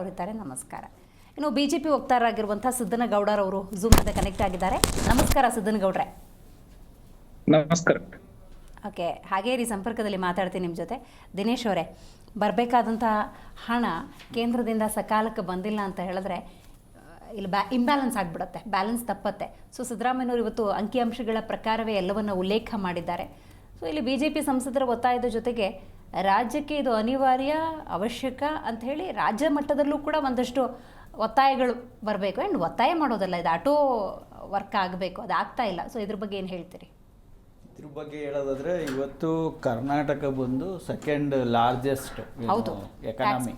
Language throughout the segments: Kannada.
ಅವರಿದ್ದಾರೆ ನಮಸ್ಕಾರ. ಇನ್ನು ಬಿಜೆಪಿ ವಕ್ತಾರರಾಗಿರುವಂಥ ಸಿದ್ದನಗೌಡರವರು ಝೂಮ್ನಿಂದ ಕನೆಕ್ಟ್ ಆಗಿದ್ದಾರೆ. ನಮಸ್ಕಾರ ಸಿದ್ದನಗೌಡ್ರೆ ನಮಸ್ಕಾರ. ಓಕೆ ಹಾಗೇ ರೀ ಸಂಪರ್ಕದಲ್ಲಿ ಮಾತಾಡ್ತೀನಿ ನಿಮ್ಮ ಜೊತೆ. ದಿನೇಶ್ ಅವರೇ ಬರಬೇಕಾದಂಥ ಹಣ ಕೇಂದ್ರದಿಂದ ಸಕಾಲಕ್ಕೆ ಬಂದಿಲ್ಲ ಅಂತ ಹೇಳಿದ್ರೆ ಇಲ್ಲಿ ಬ್ಯಾ ಇಂಬ್ಯಾಲೆನ್ಸ್ ಆಗಿಬಿಡುತ್ತೆ ಬ್ಯಾಲೆನ್ಸ್ ತಪ್ಪತ್ತೆ. ಸೊ ಸಿದ್ದರಾಮಯ್ಯವರು ಇವತ್ತು ಅಂಕಿಅಂಶಗಳ ಪ್ರಕಾರವೇ ಎಲ್ಲವನ್ನು ಉಲ್ಲೇಖ ಮಾಡಿದ್ದಾರೆ. ಸೊ ಇಲ್ಲಿ ಬಿ ಜೆ ಪಿ ಸಂಸದರ ಒತ್ತಾಯದ ಜೊತೆಗೆ ರಾಜ್ಯಕ್ಕೆ ಇದು ಅನಿವಾರ್ಯ ಅವಶ್ಯಕ ಅಂತ ಹೇಳಿ ರಾಜ್ಯ ಮಟ್ಟದಲ್ಲೂ ಕೂಡ ಒಂದಷ್ಟು ಒತ್ತಾಯಗಳು ಬರಬೇಕು. ಆ್ಯಂಡ್ ಒತ್ತಾಯ ಮಾಡೋದಲ್ಲ ಇದು ಆಟೋ ವರ್ಕ್ ಆಗಬೇಕು ಅದು ಆಗ್ತಾ ಇಲ್ಲ. ಸೊ ಇದ್ರ ಬಗ್ಗೆ ಏನು ಹೇಳ್ತೀರಿ? ಇದ್ರ ಬಗ್ಗೆ ಹೇಳೋದಾದ್ರೆ ಇವತ್ತು ಕರ್ನಾಟಕ ಬಂದು ಸೆಕೆಂಡ್ ಲಾರ್ಜೆಸ್ಟ್ ಹೌದು. ಎಕನಾಮಿ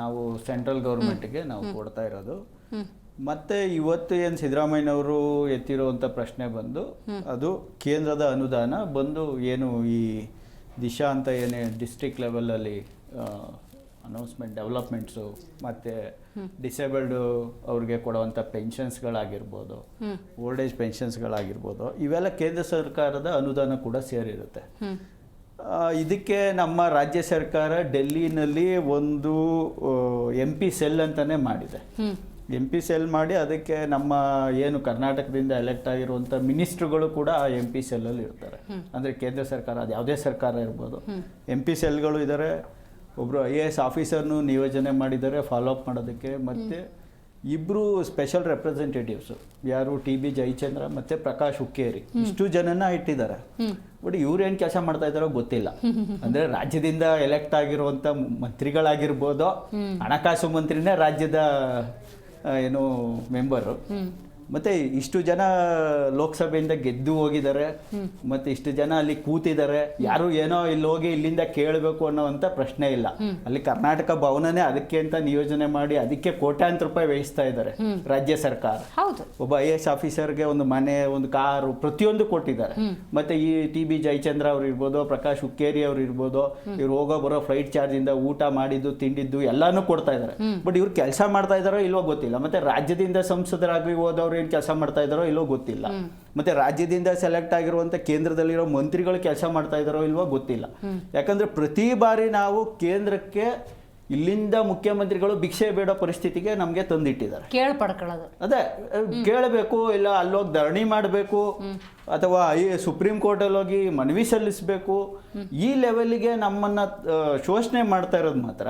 ನಾವು ಸೆಂಟ್ರಲ್ ಗೌರ್ಮೆಂಟ್ಗೆ ನಾವು ಕೊಡ್ತಾ ಇರೋದು. ಮತ್ತೆ ಇವತ್ತು ಏನು ಸಿದ್ದರಾಮಯ್ಯನವರು ಎತ್ತಿರುವಂಥ ಪ್ರಶ್ನೆ ಬಂದು ಅದು ಕೇಂದ್ರದ ಅನುದಾನ ಬಂದು ಏನು ಈ ದಿಶಾ ಅಂತ ಏನೇ ಡಿಸ್ಟ್ರಿಕ್ಟ್ ಲೆವೆಲಲ್ಲಿ ಅನೌನ್ಸ್ಮೆಂಟ್ ಡೆವಲಪ್ಮೆಂಟ್ಸು ಮತ್ತು ಡಿಸೇಬಲ್ಡು ಅವ್ರಿಗೆ ಕೊಡುವಂಥ ಪೆನ್ಷನ್ಸ್ಗಳಾಗಿರ್ಬೋದು ಓಲ್ಡ್ ಏಜ್ ಪೆನ್ಷನ್ಸ್ಗಳಾಗಿರ್ಬೋದು ಇವೆಲ್ಲ ಕೇಂದ್ರ ಸರ್ಕಾರದ ಅನುದಾನ ಕೂಡ ಸೇರಿರುತ್ತೆ. ಇದಕ್ಕೆ ನಮ್ಮ ರಾಜ್ಯ ಸರ್ಕಾರ ಡೆಲ್ಲಿನಲ್ಲಿ ಒಂದು ಎಂ ಪಿ ಸೆಲ್ ಅಂತಲೇ ಮಾಡಿದೆ. ಎಂ ಪಿ ಸೆಲ್ ಮಾಡಿ ಅದಕ್ಕೆ ನಮ್ಮ ಏನು ಕರ್ನಾಟಕದಿಂದ ಎಲೆಕ್ಟ್ ಆಗಿರುವಂಥ ಮಿನಿಸ್ಟ್ರುಗಳು ಕೂಡ ಆ ಎಂ ಪಿ ಸೆಲ್ಲಲ್ಲಿ ಇರ್ತಾರೆ. ಅಂದರೆ ಕೇಂದ್ರ ಸರ್ಕಾರ ಅದು ಯಾವುದೇ ಸರ್ಕಾರ ಇರ್ಬೋದು. ಎಂ ಪಿ ಸೆಲ್ಗಳು ಇದ್ದಾರೆ ಒಬ್ಬರು ಐ ಎ ಎಸ್ ಆಫೀಸರ್ನು ನಿಯೋಜನೆ ಮಾಡಿದ್ದಾರೆ ಫಾಲೋ ಅಪ್ ಮಾಡೋದಕ್ಕೆ. ಮತ್ತು ಇಬ್ಬರು ಸ್ಪೆಷಲ್ ರೆಪ್ರೆಸೆಂಟೇಟಿವ್ಸ್ ಯಾರು ಟಿ ಬಿ ಜಯಚಂದ್ರ ಮತ್ತೆ ಪ್ರಕಾಶ್ ಹುಕ್ಕೇರಿ. ಇಷ್ಟು ಜನನ ಇಟ್ಟಿದ್ದಾರೆ. ಬಟ್ ಇವ್ರು ಏನು ಕೆಲಸ ಮಾಡ್ತಾ ಇದ್ದಾರೋ ಗೊತ್ತಿಲ್ಲ. ಅಂದ್ರೆ ರಾಜ್ಯದಿಂದ ಎಲೆಕ್ಟ್ ಆಗಿರುವಂತ ಮಂತ್ರಿಗಳಾಗಿರ್ಬೋದು ಹಣಕಾಸು ಮಂತ್ರಿನೇ ರಾಜ್ಯದ ಏನು ಮೆಂಬರು ಮತ್ತೆ ಇಷ್ಟು ಜನ ಲೋಕಸಭೆಯಿಂದ ಗೆದ್ದು ಹೋಗಿದ್ದಾರೆ. ಮತ್ತೆ ಇಷ್ಟು ಜನ ಅಲ್ಲಿ ಕೂತಿದ್ದಾರೆ. ಯಾರು ಏನೋ ಇಲ್ಲಿ ಹೋಗಿ ಇಲ್ಲಿಂದ ಕೇಳಬೇಕು ಅನ್ನೋವಂಥ ಪ್ರಶ್ನೆ ಇಲ್ಲ. ಅಲ್ಲಿ ಕರ್ನಾಟಕ ಭವನನೇ ಅದಕ್ಕೆ ಅಂತ ನಿಯೋಜನೆ ಮಾಡಿ ಅದಕ್ಕೆ ಕೋಟ್ಯಾಂತರ ರೂಪಾಯಿ ವ್ಯಯಿಸ್ತಾ ಇದ್ದಾರೆ ರಾಜ್ಯ ಸರ್ಕಾರ. ಹೌದು. ಒಬ್ಬ ಐ ಎಸ್ ಆಫೀಸರ್ಗೆ ಒಂದು ಮನೆ ಒಂದು ಕಾರು ಪ್ರತಿಯೊಂದು ಕೊಟ್ಟಿದ್ದಾರೆ. ಮತ್ತೆ ಈ ಟಿ ಬಿ ಜಯಚಂದ್ರ ಅವ್ರು ಇರ್ಬೋದು ಪ್ರಕಾಶ್ ಹುಕ್ಕೇರಿ ಅವ್ರು ಇರ್ಬೋದು ಇವ್ರು ಹೋಗೋ ಬರೋ ಫ್ಲೈಟ್ ಚಾರ್ಜ್ ಇಂದ ಊಟ ಮಾಡಿದ್ದು ತಿಂಡಿದ್ದು ಎಲ್ಲಾನು ಕೊಡ್ತಾ ಇದ್ದಾರೆ. ಬಟ್ ಇವ್ರು ಕೆಲಸ ಮಾಡ್ತಾ ಇದಾರೋ ಇಲ್ವೋ ಗೊತ್ತಿಲ್ಲ. ಮತ್ತೆ ರಾಜ್ಯದಿಂದ ಸಂಸದರಾಗಿ ಹೋದವ್ರು ಏನ್ ಕೆಲಸ ಮಾಡ್ತಾ ಇದಾರೋ ಇಲ್ವೋ ಗೊತ್ತಿಲ್ಲ. ಮತ್ತೆ ರಾಜ್ಯದಿಂದ ಸೆಲೆಕ್ಟ್ ಆಗಿರುವಂತ ಕೇಂದ್ರದಲ್ಲಿರೋ ಮಂತ್ರಿಗಳು ಕೆಲಸ ಮಾಡ್ತಾ ಇದಾರೋ ಇಲ್ವೋ ಗೊತ್ತಿಲ್ಲ. ಯಾಕಂದ್ರೆ ಪ್ರತಿ ಬಾರಿ ನಾವು ಕೇಂದ್ರಕ್ಕೆ ಇಲ್ಲಿಂದ ಮುಖ್ಯಮಂತ್ರಿಗಳು ಭಿಕ್ಷೆ ಬೇಡೋ ಪರಿಸ್ಥಿತಿಗೆ ನಮಗೆ ತಂದಿಟ್ಟಿದ್ದಾರೆ. ಕೇಳಿ ಪಡ್ಕೊಳ್ಳೋದು. ಅದೇ ಕೇಳಬೇಕು ಇಲ್ಲ ಅಲ್ಲೋಗಿ ಧರಣಿ ಮಾಡಬೇಕು ಅಥವಾ ಈ ಸುಪ್ರೀಂ ಕೋರ್ಟಲ್ಲಿ ಹೋಗಿ ಮನವಿ ಸಲ್ಲಿಸಬೇಕು ಈ ಲೆವೆಲ್ಗೆ ನಮ್ಮನ್ನ ಶೋಷಣೆ ಮಾಡ್ತಾ ಇರೋದು ಮಾತ್ರ.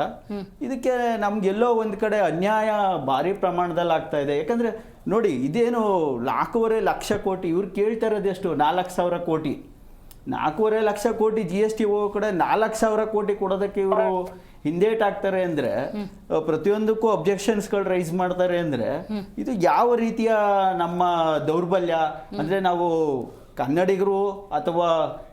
ಇದಕ್ಕೆ ನಮ್ಗೆಲ್ಲೋ ಒಂದ್ ಕಡೆ ಅನ್ಯಾಯ ಭಾರಿ ಪ್ರಮಾಣದಲ್ಲಿ ಆಗ್ತಾ ಇದೆ. ಯಾಕಂದ್ರೆ ನೋಡಿ ಇದೇನು ನಾಲ್ಕೂವರೆ ಲಕ್ಷ ಕೋಟಿ ಇವ್ರು ಕೇಳ್ತಾ ಇರೋದು ಎಷ್ಟು? ನಾಲ್ಕು ಸಾವಿರ ಕೋಟಿ. ನಾಲ್ಕೂವರೆ ಲಕ್ಷ ಕೋಟಿ ಜಿ ಎಸ್ ಟಿ ಕಡೆ ನಾಲ್ಕು ಸಾವಿರ ಕೋಟಿ ಕೊಡೋದಕ್ಕೆ ಇವರು ಹಿಂದೇಟಾಗ್ತಾರೆ ಅಂದ್ರೆ ಪ್ರತಿಯೊಂದಕ್ಕೂ ಪ್ರತಿಯೊಂದಕ್ಕೂ ಅಬ್ಜೆಕ್ಷನ್ಸ್ಗಳು ರೈಸ್ ಮಾಡ್ತಾರೆ ಅಂದ್ರೆ ಇದು ಯಾವ ರೀತಿಯ ನಮ್ಮ ದೌರ್ಬಲ್ಯ? ಅಂದ್ರೆ ನಾವು ಕನ್ನಡಿಗರು ಅಥವಾ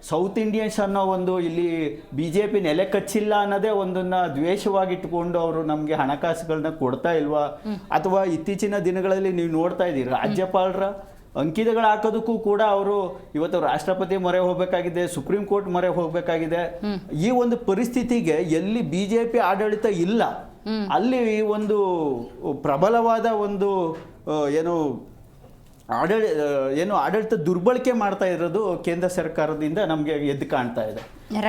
ಸೌತ್ ಇಂಡಿಯನ್ಸ್ ಅನ್ನೋ ಒಂದು ಇಲ್ಲಿ ಬಿ ಜೆ ಪಿ ನೆಲೆ ಕಚ್ಚಿಲ್ಲ ಅನ್ನೋದೇ ಒಂದನ್ನ ದ್ವೇಷವಾಗಿಟ್ಟುಕೊಂಡು ಅವರು ನಮಗೆ ಹಣಕಾಸುಗಳನ್ನ ಕೊಡ್ತಾ ಇಲ್ವಾ? ಅಥವಾ ಇತ್ತೀಚಿನ ದಿನಗಳಲ್ಲಿ ನೀವು ನೋಡ್ತಾ ಇದ್ದೀರಿ ರಾಜ್ಯಪಾಲರ ಅಂಕಿತಗಳು ಹಾಕೋದಕ್ಕೂ ಕೂಡ ಅವರು ಇವತ್ತು ರಾಷ್ಟ್ರಪತಿ ಮೊರೆ ಹೋಗಬೇಕಾಗಿದೆ ಸುಪ್ರೀಂ ಕೋರ್ಟ್ ಮೊರೆ ಹೋಗಬೇಕಾಗಿದೆ. ಈ ಒಂದು ಪರಿಸ್ಥಿತಿಗೆ ಎಲ್ಲಿ ಬಿಜೆಪಿ ಆಡಳಿತ ಇಲ್ಲ ಅಲ್ಲಿ ಒಂದು ಪ್ರಬಲವಾದ ಒಂದು ಏನು ಆಡಳಿ ಏನು ಆಡಳಿತ ದುರ್ಬಳಕೆ ಮಾಡ್ತಾ ಇರೋದು ಕೇಂದ್ರ ಸರ್ಕಾರದಿಂದ ನಮಗೆ ಎದ್ದು ಕಾಣ್ತಾ ಇದೆ.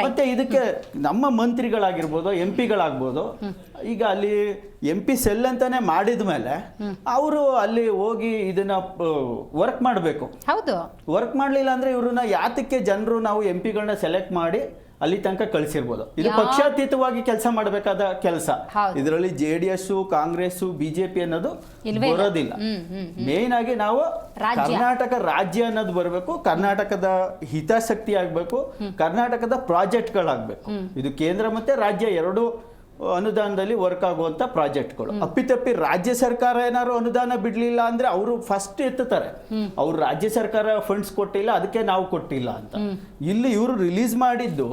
ಮತ್ತೆ ಇದಕ್ಕೆ ನಮ್ಮ ಮಂತ್ರಿಗಳಾಗಿರ್ಬೋದು ಎಂ ಪಿಗಳಾಗ್ಬೋದು ಈಗ ಅಲ್ಲಿ ಎಂ ಪಿ ಸೆಲ್ ಅಂತಾನೆ ಮಾಡಿದ ಮೇಲೆ ಅವರು ಅಲ್ಲಿ ಹೋಗಿ ಇದನ್ನ ವರ್ಕ್ ಮಾಡಬೇಕು. ಹೌದು. ವರ್ಕ್ ಮಾಡಲಿಲ್ಲ ಅಂದ್ರೆ ಇವ್ರನ್ನ ಯಾತಕ್ಕೆ ಜನರು ನಾವು ಎಂ ಪಿಗಳನ್ನ ಸೆಲೆಕ್ಟ್ ಮಾಡಿ ಅಲ್ಲಿ ತನಕ ಕಳಿಸಿರ್ಬೋದು. ಇದು ಪಕ್ಷಾತೀತವಾಗಿ ಕೆಲಸ ಮಾಡಬೇಕಾದ ಕೆಲಸ. ಇದರಲ್ಲಿ J D S Congress BJP ಅನ್ನೋದು ಬರೋದಿಲ್ಲ. ಮೇನ್ ಆಗಿ ನಾವು ಕರ್ನಾಟಕ ರಾಜ್ಯ ಅನ್ನೋದು ಬರಬೇಕು ಕರ್ನಾಟಕದ ಹಿತಾಸಕ್ತಿ ಆಗ್ಬೇಕು ಕರ್ನಾಟಕದ ಪ್ರಾಜೆಕ್ಟ್ಗಳಾಗಬೇಕು. ಇದು ಕೇಂದ್ರ ಮತ್ತೆ ರಾಜ್ಯ ಎರಡು ಅನುದಾನದಲ್ಲಿ ವರ್ಕ್ ಆಗುವಂಥ ಪ್ರಾಜೆಕ್ಟ್ಗಳು ಅಪ್ಪಿತಪ್ಪಿ ರಾಜ್ಯ ಸರ್ಕಾರ ಏನಾದ್ರು ಅನುದಾನ ಬಿಡ್ಲಿಲ್ಲ ಅಂದ್ರೆ ಅವರು ಫಸ್ಟ್ ಎತ್ತುತ್ತಾರೆ. ಅವ್ರು ರಾಜ್ಯ ಸರ್ಕಾರ ಫಂಡ್ಸ್ ಕೊಟ್ಟಿಲ್ಲ ಅದಕ್ಕೆ ನಾವು ಕೊಟ್ಟಿಲ್ಲ ಅಂತ. ಇಲ್ಲಿ ಇವರು ರಿಲೀಸ್ ಮಾಡಿದ್ದು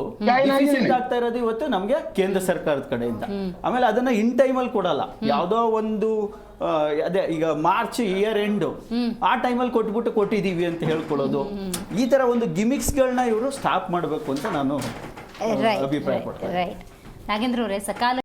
ಆಗ್ತಾ ಇರೋದು ಇವತ್ತು ನಮಗೆ ಕೇಂದ್ರ ಸರ್ಕಾರದ ಕಡೆಯಿಂದ. ಆಮೇಲೆ ಅದನ್ನ ಇನ್ ಟೈಮಲ್ಲಿ ಕೊಡಲ್ಲ. ಯಾವುದೋ ಒಂದು ಅದೇ ಈಗ ಮಾರ್ಚ್ ಇಯರ್ ಎಂಡ್ ಆ ಟೈಮಲ್ಲಿ ಕೊಟ್ಬಿಟ್ಟು ಕೊಟ್ಟಿದ್ದೀವಿ ಅಂತ ಹೇಳ್ಕೊಳ್ಳೋದು. ಈ ತರ ಒಂದು ಗಿಮಿಕ್ಸ್ಗಳನ್ನ ಇವರು ಸ್ಟಾಪ್ ಮಾಡಬೇಕು ಅಂತ ನಾನು ಅಭಿಪ್ರಾಯ ಪಡ್ತೇನೆ ನಾಗೇಂದ್ರ ಅವರೇ ಸಕಾಲ